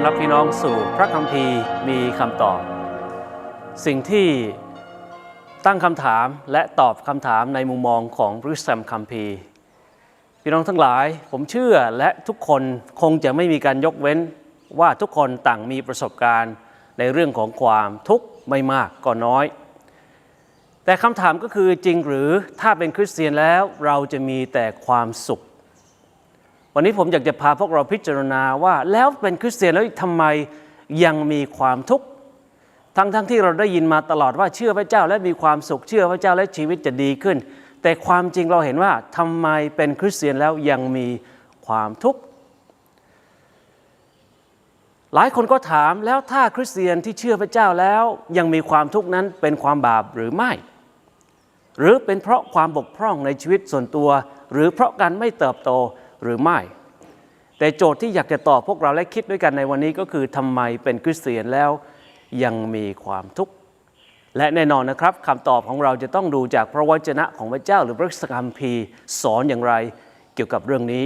อนรับพี่น้องสู่พระคัมภีร์มีคำตอบ สิ่งที่ตั้งคำถามและตอบคำถามในมุมมองของพระคัมคัมภีร์ พี่น้องทั้งหลายผมเชื่อและทุกคนคงจะไม่มีการยกเว้นว่าทุกคนต่างมีประสบการณ์ในเรื่องของความทุกข์ไม่มากก็น้อย แต่คำถามก็คือจริงหรือถ้าเป็นคริสเตียนแล้วเราจะมีแต่ความสุข วันนี้ผมอยากจะพาพวกเราพิจารณาว่าแล้วเป็นคริสเตียนแล้วทำไมยังมีความทุกข์ทั้งๆทที่เราได้ยินมาตลอดว่าเชื่อพระเจ้าและมีความสุขเชื่อพระเจ้าและชีวิตจะดีขึ้น แต่ความจริงเราเห็นว่าทำไมเป็นคริสเตียนแล้วยังมีความทุกข์หลายคนก็ถามแล้วถ้าคริสเตียนที่เชื่อพระเจ้าแล้วยังมีความทุกข์นั้นเป็นความบาปหรือไม่ หรือเป็นเพราะความบกพร่องในชีวิตส่วนตัว หรือเพราะการไม่เติบโต หรือไม่ แต่โจทย์ที่อยากจะตอบพวกเราและคิดด้วยกันในวันนี้ก็คือทำไมเป็นคริสเตียนแล้วยังมีความทุกข์และแน่นอนนะครับคำตอบของเราจะต้องดูจากพระวจนะของพระเจ้าหรือพระคัมภีร์สอนอย่างไรเกี่ยวกับเรื่องนี้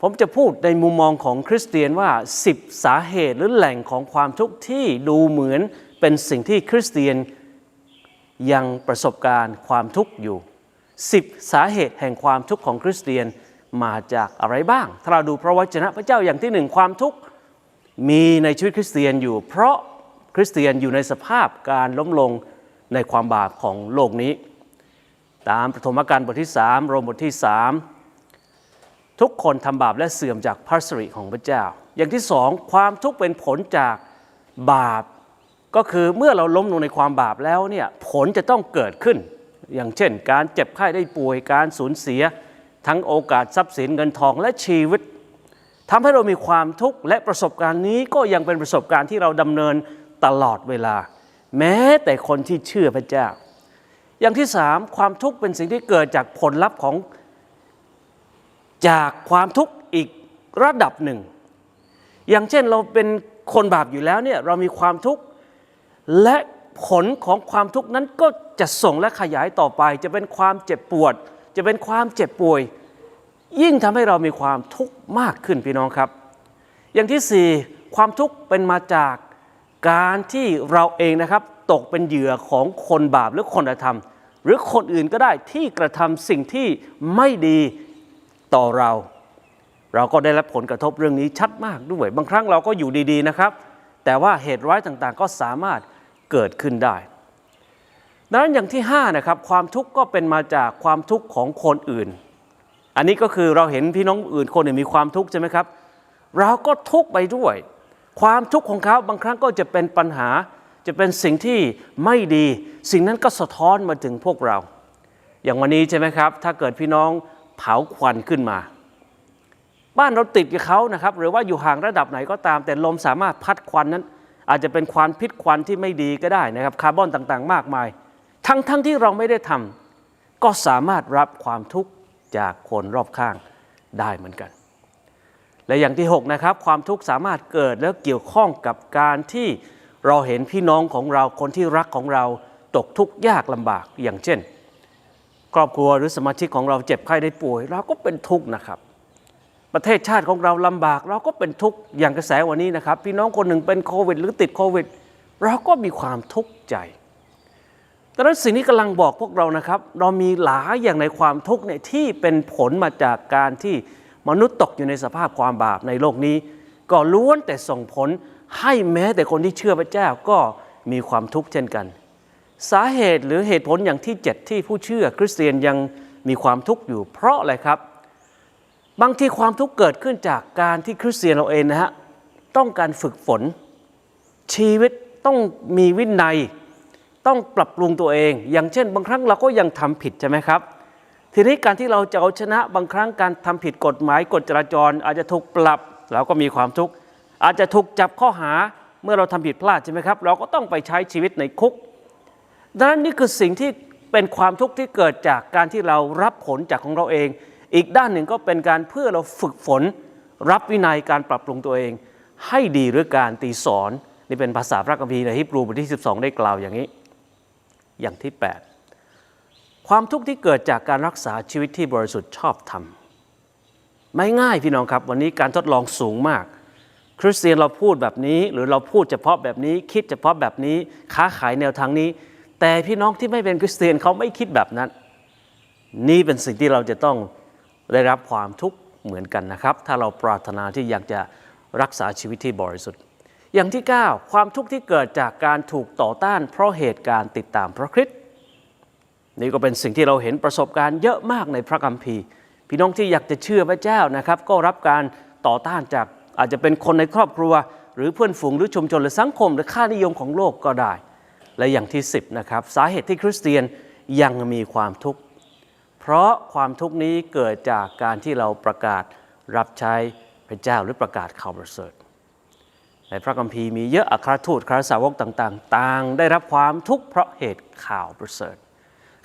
ผมจะพูดในมุมมองของคริสเตียนว่า 10 สาเหตุหรือแหล่งของความทุกข์ที่ดูเหมือนเป็นสิ่งที่คริสเตียนยังประสบการณ์ความทุกข์อยู่ 10 สาเหตุแห่งความทุกข์ของคริสเตียน มาจากอะไรบ้าง ถ้าเราดูพระวจนะพระเจ้าอย่างที่หนึ่งความทุกข์มีในชีวิตคริสเตียนอยู่ เพราะคริสเตียนอยู่ในสภาพการล้มลงในความบาปของโลกนี้ ตามปฐมกาลบทที่ 3 โรมบทที่ 3 ทุกคนทำบาปและเสื่อมจากพระสิริของพระเจ้า อย่างที่สองความทุกข์เป็นผลจากบาป ก็คือเมื่อเราล้มลงในความบาปแล้วเนี่ยผลจะต้องเกิดขึ้น อย่างเช่น การเจ็บไข้ได้ป่วยการสูญเสีย ทั้งโอกาสทรัพย์สินเงินทองและชีวิตทำให้เรามีความทุกข์และประสบการณ์นี้ก็ยังเป็นประสบการณ์ที่เราดำเนินตลอดเวลา แม้แต่คนที่เชื่อพระเจ้า อย่างที่สามความทุกข์เป็นสิ่งที่เกิดจากผลลัพธ์ของจากความทุกข์อีกระดับหนึ่ง อย่างเช่นเราเป็นคนบาปอยู่แล้วเนี่ยเรามีความทุกข์และผลของความทุกข์นั้นก็จะส่งและขยายต่อไป จะเป็นความเจ็บปวด จะเป็นความเจ็บป่วย ยิ่งทำให้เรามีความทุกข์มากขึ้นพี่น้องครับ อย่างที่สี่ความทุกข์เป็นมาจากการที่เราเองนะครับตกเป็นเหยื่อของคนบาปหรือคนธรรม หรือคนอื่นก็ได้ที่กระทำสิ่งที่ไม่ดีต่อเรา เราก็ได้รับผลกระทบเรื่องนี้ชัดมากด้วย บางครั้งเราก็อยู่ดีๆนะครับ แต่ว่าเหตุร้ายต่างๆก็สามารถเกิดขึ้นได้ ดังนั้นอย่างที่5นะครับความทุกข์ก็เป็นมาจากความทุกข์ของคนอื่น อันนี้ก็คือเราเห็นพี่น้องอื่นคนอื่นมีความทุกข์ใช่ไหมครับ เราก็ทุกข์ไปด้วย ความทุกข์ของเขาบางครั้งก็จะเป็นปัญหา จะเป็นสิ่งที่ไม่ดี สิ่งนั้นก็สะท้อนมาถึงพวกเรา อย่างวันนี้ใช่ไหมครับ ถ้าเกิดพี่น้องเผาควันขึ้นมา บ้านเราติดกับเขานะครับ หรือว่าอยู่ห่างระดับไหนก็ตาม แต่ลมสามารถพัดควันนั้น อาจจะเป็นควันพิษควันที่ไม่ดีก็ได้นะครับคาร์บอนต่างๆ มากมาย ทั้งๆทที่เราไม่ได้ทำก็สามารถรับความทุกข์จากคนรอบข้างได้เหมือนกัน และอย่างที่ 6 นะครับ ความทุกข์สามารถเกิดแล้วเกี่ยวข้องกับการที่เราเห็นพี่น้องของเราคนที่รักของเราตกทุกข์ยากลำบากอย่างเช่น ครอบครัวหรือสมาชิกของเราเจ็บไข้ได้ป่วย เราก็เป็นทุกข์นะครับ ประเทศชาติของเราลำบาก เราก็เป็นทุกข์อย่างกระแสวันนี้นะครับ พี่น้องคนหนึ่งเป็นโควิด หรือติดโควิด เราก็มีความทุกข์ใจ ดังนั้นสิ่งนี้กำลังบอกพวกเรานะครับ เรามีหลายอย่างในความทุกข์เนี่ยที่เป็นผลมาจากการที่มนุษย์ตกอยู่ในสภาพความบาปในโลกนี้ ก็ล้วนแต่ส่งผลให้แม้แต่คนที่เชื่อพระเจ้าก็มีความทุกข์เช่นกัน สาเหตุหรือเหตุผลอย่างที่เจ็ดที่ผู้เชื่อคริสเตียนยังมีความทุกข์อยู่เพราะอะไรครับ บางทีความทุกข์เกิดขึ้นจากการที่คริสเตียนเราเองนะฮะต้องการฝึกฝนชีวิตต้องมีวินัย ต้องปรับปรุงตัวเอง อย่างเช่น บางครั้งเราก็ยังทำผิดใช่ไหมครับ ทีนี้การที่เราจะเอาชนะบางครั้งการทำผิดกฎหมายกฎจราจร อาจจะถูกปรับเราก็มีความทุกข์อาจจะถูกจับข้อหาเมื่อเราทำผิดพลาดใช่ไหมครับ เราก็ต้องไปใช้ชีวิตในคุกดังนั้นนี่คือสิ่งที่เป็นความทุกข์ที่เกิดจากการที่เรารับผลจากของเราเอง อีกด้านหนึ่งก็เป็นการเพื่อเราฝึกฝน รับวินัยการปรับปรุงตัวเอง ให้ดีหรือการตีสอน นี่เป็นภาษาพระคัมภีร์ในฮิบรูบทที่ 12 ได้กล่าวอย่างนี้ อย่างที่ 8 ความทุกข์ที่เกิดจากการรักษาชีวิตที่บริสุทธิ์ชอบธรรมไม่ง่ายพี่น้องครับ วันนี้การทดลองสูงมาก คริสเตียนเราพูดแบบนี้ หรือเราพูดเฉพาะแบบนี้ คิดเฉพาะแบบนี้ ค้าขายแนวทางนี้ แต่พี่น้องที่ไม่เป็นคริสเตียนเขาไม่คิดแบบนั้น นี่เป็นสิ่งที่เราจะต้องได้รับความทุกข์เหมือนกันนะครับ ถ้าเราปรารถนาที่อยากจะรักษาชีวิตที่บริสุทธิ์ อย่างที่ 9 ความทุกข์ที่เกิดจากการถูกต่อต้าน เพราะเหตุการณ์ติดตามพระคริสต์นี่ก็เป็นสิ่งที่เราเห็นประสบการณ์เยอะมากในพระคัมภีร์ พี่น้องที่อยากจะเชื่อพระเจ้านะครับ ก็รับการต่อต้านจากอาจจะเป็นคนในครอบครัว หรือเพื่อนฝูงหรือชุมชนหรือสังคม หรือค่านิยมของโลกก็ได้ และอย่างที่ 10นะครับสาเหตุที่คริสเตียนยังมีความทุกข์เพราะความทุกข์นี้เกิดจากการที่เราประกาศรับใช้พระเจ้าหรือประกาศข่าวประเสริฐ ในพระคัมภีร์มีเยอะอัครทูตครสาวกต่างๆ ต่างได้รับความทุกข์เพราะเหตุข่าวประเสริฐ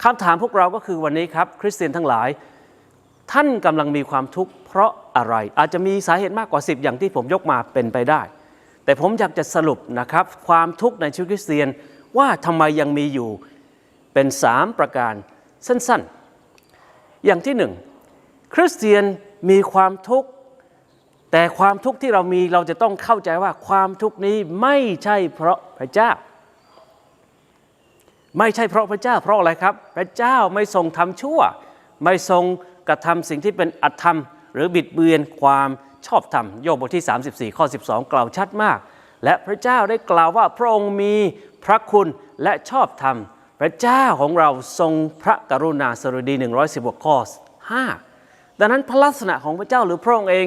คำถามพวกเราก็คือวันนี้ครับ คริสเตียนทั้งหลาย ท่านกำลังมีความทุกข์เพราะอะไร อาจจะมีสาเหตุมากกว่า 10 อย่างที่ผมยกมาเป็นไปได้ แต่ผมอยากจะสรุปนะครับ ความทุกข์ในชีวิตคริสเตียนว่าทำไมยังมีอยู่เป็น 3 ประการสั้นๆ อย่างที่หนึ่งคริสเตียนมีความทุกข์ แต่ความทุกข์ที่เรามีเราจะต้องเข้าใจว่าความทุกข์นี้ไม่ใช่เพราะพระเจ้า ไม่ใช่เพราะพระเจ้า เพราะอะไรครับ พระเจ้าไม่ทรงทำชั่ว ไม่ทรงกระทำสิ่งที่เป็นอธรรม หรือบิดเบือนความชอบธรรมโยบบทที่ 34 ข้อ 12 กล่าวชัดมาก และพระเจ้าได้กล่าวว่าพระองค์มีพระคุณและชอบธรรม พระเจ้าของเราทรงพระกรุณาสรุดี 116 ข้อ 5 ดังนั้นพระลักษณะของพระเจ้าหรือพระองค์เอง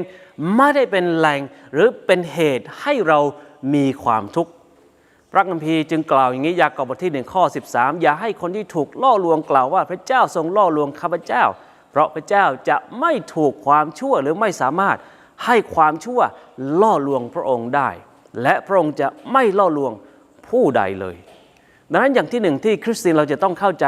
ไม่ได้เป็นแหล่งหรือเป็นเหตุให้เรามีความทุกข์พระคัมภีร์จึงกล่าวอย่างนี้ยากอบบทที่หนึ่งข้อ 13 อย่าให้คนที่ถูกล่อลวงกล่าวว่าพระเจ้าทรงล่อลวงข้าพเจ้า เพราะพระเจ้าจะไม่ถูกความชั่วหรือไม่สามารถให้ความชั่วล่อลวงพระองค์ได้ และพระองค์จะไม่ล่อลวงผู้ใดเลยดังนั้นอย่างที่หนึ่งที่คริสเตียนเราจะต้องเข้าใจ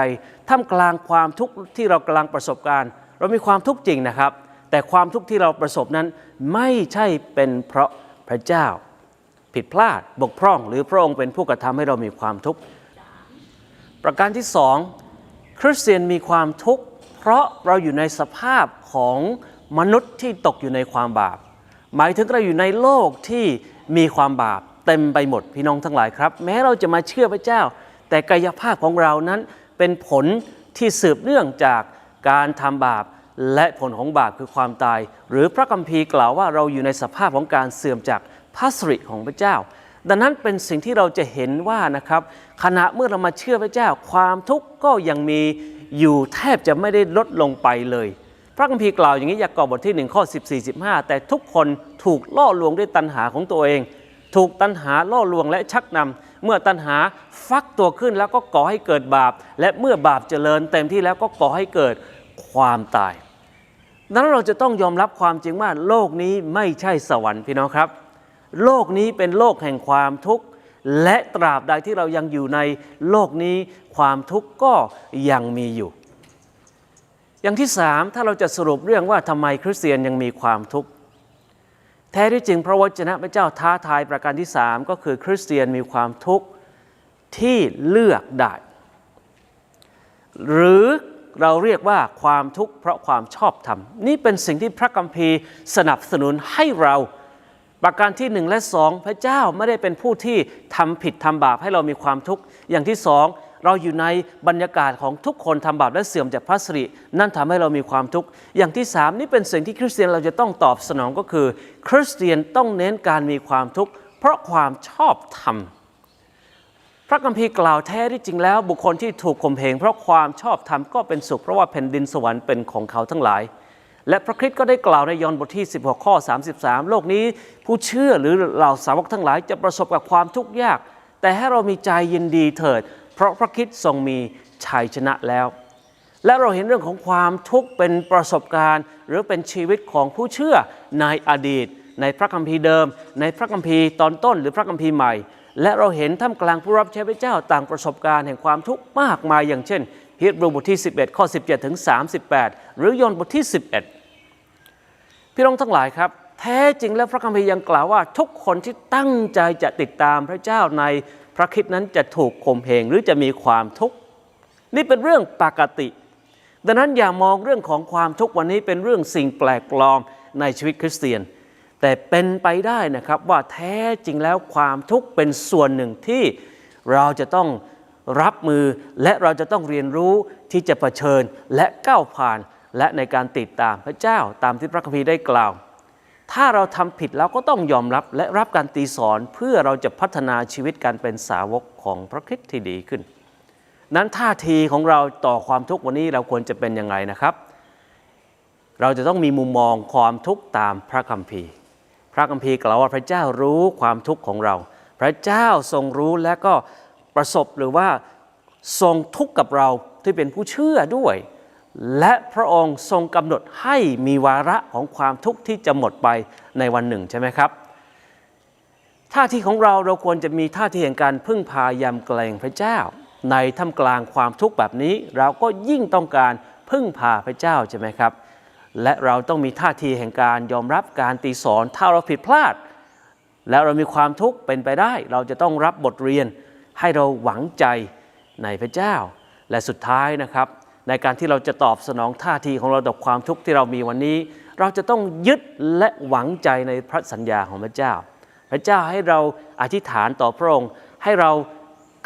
ท่ามกลางความทุกข์ที่เรากำลังประสบการณ์ เรามีความทุกข์จริงนะครับ แต่ความทุกข์ที่เราประสบนั้นไม่ใช่เป็นเพราะพระเจ้า ผิดพลาดบกพร่อง หรือพระองค์เป็นผู้กระทำให้เรามีความทุกข์ประการที่สองคริสเตียนมีความทุกข์เพราะเราอยู่ในสภาพของมนุษย์ที่ตกอยู่ในความบาป หมายถึงเราอยู่ในโลกที่มีความบาปเต็มไปหมดพี่น้องทั้งหลายครับ แม้เราจะมาเชื่อพระเจ้า แต่กายภาพของเรานั้นเป็นผลที่สืบเนื่องจากการทำบาป และผลของบาปคือความตาย หรือพระคัมภีร์กล่าวว่าเราอยู่ในสภาพของการเสื่อมจากพระสิริของพระเจ้า ดังนั้นเป็นสิ่งที่เราจะเห็นว่านะครับขณะเมื่อเรามาเชื่อพระเจ้า ความทุกข์ก็ยังมีอยู่แทบจะไม่ได้ลดลงไปเลย พระคัมภีร์กล่าวอย่างนี้ยากอบบทที่1ข้อ14 15 แต่ทุกคนถูกล่อลวงด้วยตัณหาของตัวเอง ถูกตัณหาล่อลวงและชักนำเมื่อตัณหาฟักตัวขึ้นแล้วก็ก่อให้เกิดบาป และเมื่อบาปเจริญเต็มที่แล้วก็ก่อให้เกิดความตาย นั้นเราจะต้องยอมรับความจริงว่าโลกนี้ไม่ใช่สวรรค์พี่น้องครับ โลกนี้เป็นโลกแห่งความทุกข์ และตราบใดที่เรายังอยู่ในโลกนี้ความทุกข์ก็ยังมีอยู่ อย่างที่สามถ้าเราจะสรุปเรื่องว่าทำไมคริสเตียนยังมีความทุกข์แท้ที่จริงพระวจนะพระเจ้าท้าทายประการที่สามก็คือคริสเตียนมีความทุกข์ที่เลือกได้ หรือ เราเรียกว่าความทุกข์เพราะความชอบธรรม นี่เป็นสิ่งที่พระคัมภีร์สนับสนุนให้เราประการที่หนึ่งและสองพระเจ้าไม่ได้เป็นผู้ที่ทำผิดทำบาปให้เรามีความทุกข์อย่างที่สองเราอยู่ในบรรยากาศของทุกคนทำบาปและเสื่อมจากพระสิรินั่นทำให้เรามีความทุกข์อย่างที่สามนี่เป็นสิ่งที่คริสเตียนเราจะต้องตอบสนองก็คือ คริสเตียนต้องเน้นการมีความทุกข์เพราะความชอบธรรม ระคัมภีร์กล่าวแท้ที่จริงแล้ว บุคคลที่ถูกข่มเหงเพราะความชอบธรรมก็เป็นสุขเพราะว่าแผ่นดินสวรรค์เป็นของเขาทั้งหลาย และพระคริสต์ก็ได้กล่าวในยอห์นบทที่ 16 ข้อ 33 โลกนี้ผู้เชื่อหรือเหล่าสาวกทั้งหลายจะประสบกับความทุกข์ยาก แต่ให้เรามีใจยินดีเถิด เพราะพระคริสต์ทรงมีชัยชนะแล้ว และเราเห็นเรื่องของความทุกข์เป็นประสบการณ์ หรือเป็นชีวิตของผู้เชื่อในอดีต ในพระคัมภีร์เดิม ในพระคัมภีร์ตอนต้น หรือพระคัมภีร์ใหม่ และเราเห็นท่ามกลางผู้รับใช้พระเจ้าต่างประสบการณ์แห่งความทุกข์มากมายอย่างเช่นฮีบรูบทที่ 11 ข้อ 17 ถึง 38 หรือยอห์นบทที่ 11 พี่น้องทั้งหลายครับ แท้จริงแล้วพระคัมภีร์ยังกล่าวว่า ทุกคนที่ตั้งใจจะติดตามพระเจ้าในพระคริสต์นั้นจะถูกข่มเหงหรือจะมีความทุกข์ นี่เป็นเรื่องปกติ ดังนั้นอย่ามองเรื่องของความทุกข์วันนี้เป็นเรื่องสิ่งแปลกปลอมในชีวิตคริสเตียน แต่เป็นไปได้นะครับว่าแท้จริงแล้วความทุกข์เป็นส่วนหนึ่งที่เราจะต้องรับมือและเราจะต้องเรียนรู้ที่จะเผชิญและก้าวผ่านและในการติดตามพระเจ้าตามที่พระคัมภีร์ได้กล่าว ถ้าเราทำผิดเราก็ต้องยอมรับและรับการตีสอนเพื่อเราจะพัฒนาชีวิตการเป็นสาวกของพระคริสต์ที่ดีขึ้น นั้นท่าทีของเราต่อความทุกข์วันนี้เราควรจะเป็นยังไงนะครับ เราจะต้องมีมุมมองความทุกข์ตามพระคัมภีร์ พระคัมภีร์กล่าวว่าพระเจ้ารู้ความทุกข์ของเรา พระเจ้าทรงรู้และก็ประสบหรือว่าทรงทุกข์กับเราที่เป็นผู้เชื่อด้วย และพระองค์ทรงกำหนดให้มีวาระของความทุกข์ที่จะหมดไปในวันหนึ่งใช่ไหมครับท่าทีของเราเราควรจะมีท่าทีแห่งการพึ่งพายำเกรงพระเจ้า ในท่ามกลางความทุกข์แบบนี้ เราก็ยิ่งต้องการพึ่งพาพระเจ้าใช่ไหมครับ และเราต้องมีท่าทีแห่งการยอมรับการตีสอนถ้าเราผิดพลาด แล้วเรามีความทุกข์เป็นไปได้ เราจะต้องรับบทเรียนให้เราหวังใจในพระเจ้า และสุดท้ายนะครับ ในการที่เราจะตอบสนองท่าทีของเราต่อความทุกข์ที่เรามีวันนี้ เราจะต้องยึดและหวังใจในพระสัญญาของพระเจ้า พระเจ้าให้เราอธิษฐานต่อพระองค์ ให้เรา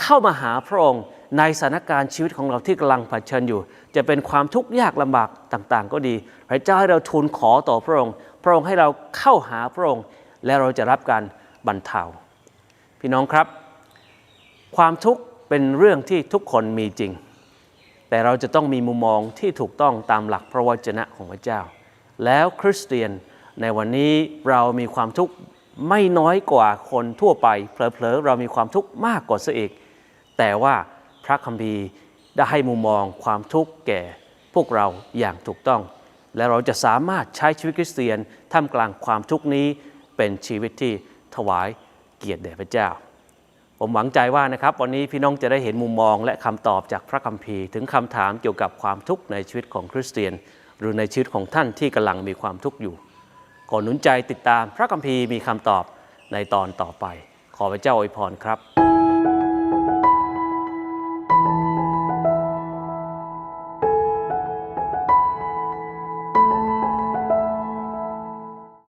เข้ามาหาพระองค์ ในสถานการณ์ชีวิตของเราที่กำลังเผชิญอยู่ จะเป็นความทุกข์ยากลำบากต่าง ๆ ก็ดี พระเจ้าให้เราทูลขอต่อพระองค์ พระองค์ให้เราเข้าหาพระองค์ และเราจะรับการบรรเทา พี่น้องครับ ความทุกข์เป็นเรื่องที่ทุกคนมีจริง แต่เราจะต้องมีมุมมองที่ถูกต้องตามหลักพระวจนะของพระเจ้า แล้วคริสเตียนในวันนี้เรามีความทุกข์ไม่น้อยกว่าคนทั่วไปเผลอๆเรามีความทุกข์มากกว่าซะอีก แต่ว่า พระคัมภีร์ได้ให้มุมมองความทุกข์แก่พวกเราอย่างถูกต้อง และเราจะสามารถใช้ชีวิตคริสเตียนท่ามกลางความทุกข์นี้เป็นชีวิตที่ถวายเกียรติแด่พระเจ้า ผมหวังใจว่านะครับ วันนี้พี่น้องจะได้เห็นมุมมองและคำตอบจากพระคัมภีร์ ถึงคำถามเกี่ยวกับความทุกข์ในชีวิตของคริสเตียน หรือในชีวิตของท่านที่กำลังมีความทุกข์อยู่ขอหนุนใจติดตามพระคัมภีร์มีคำตอบในตอนต่อไป ขอพระเจ้าอวยพรครับ